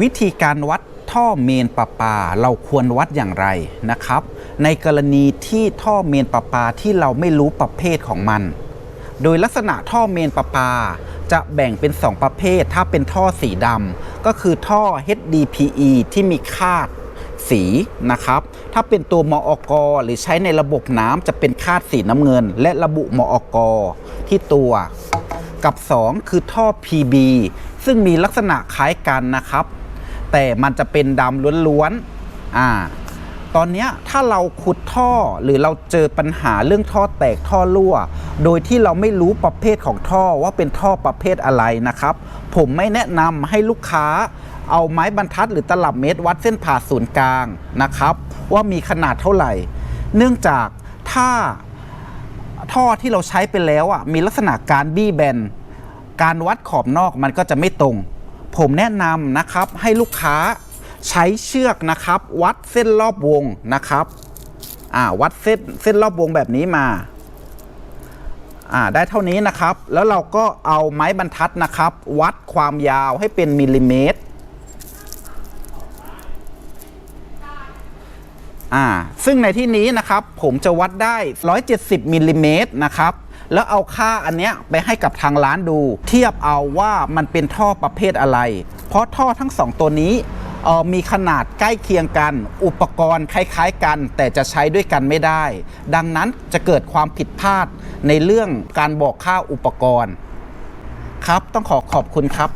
วิธีการวัดท่อเมนประปาเราควรวัดอย่างไรนะครับ ในกรณีที่ท่อเมนประปาที่เราไม่รู้ประเภทของมัน โดยลักษณะท่อเมนประปาจะแบ่งเป็น 2 ประเภท ถ้าเป็นท่อสีดำก็คือท่อ HDPE ที่มีคาดสีนะครับ ถ้าเป็นตัวมอกหรือใช้ในระบบน้ำจะเป็นคาดสีน้ำเงิน และระบุมอกที่ตัว กับ 2 คือท่อ PB ซึ่งมีลักษณะคล้ายกันนะครับ แต่มันจะเป็นดำล้วนๆอ่าตอนนี้ถ้าเราขุดท่อหรือเราเจอปัญหาเรื่องท่อแตกท่อรั่ว โดยที่เราไม่รู้ประเภทของท่อว่าเป็นท่อประเภทอะไรนะครับ ผมไม่แนะนำให้ลูกค้าเอาไม้บรรทัดหรือตลับเมตรวัดเส้นผ่าศูนย์กลางนะครับ ว่ามีขนาดเท่าไหร่ เนื่องจากถ้าท่อที่เราใช้ไปแล้วอะมีลักษณะการบี้แบนการวัดขอบนอกมันก็จะไม่ตรง ผมแนะนำนะครับให้ลูกค้าใช้เชือกนะครับ วัดเส้นรอบวงนะครับอ่าวัดเส้นเส้นรอบวงแบบนี้มาอ่าได้เท่านี้นะครับ แล้วเราก็เอาไม้บรรทัดนะครับ วัดความยาวให้เป็นมิลลิเมตรอ่าซึ่งในที่นี้นะครับผมจะวัดได้ 170มิลลิเมตรนะครับ แล้วเอาค่าอันเนี้ยไปให้กับทางร้านดู เทียบเอาว่ามันเป็นท่อประเภทอะไร เพราะท่อทั้งสองตัวนี้เออมีขนาดใกล้เคียงกัน อุปกรณ์คล้ายๆกัน แต่จะใช้ด้วยกันไม่ได้ ดังนั้นจะเกิดความผิดพลาดในเรื่องการบอกค่าอุปกรณ์ ครับต้องขอขอบคุณครับ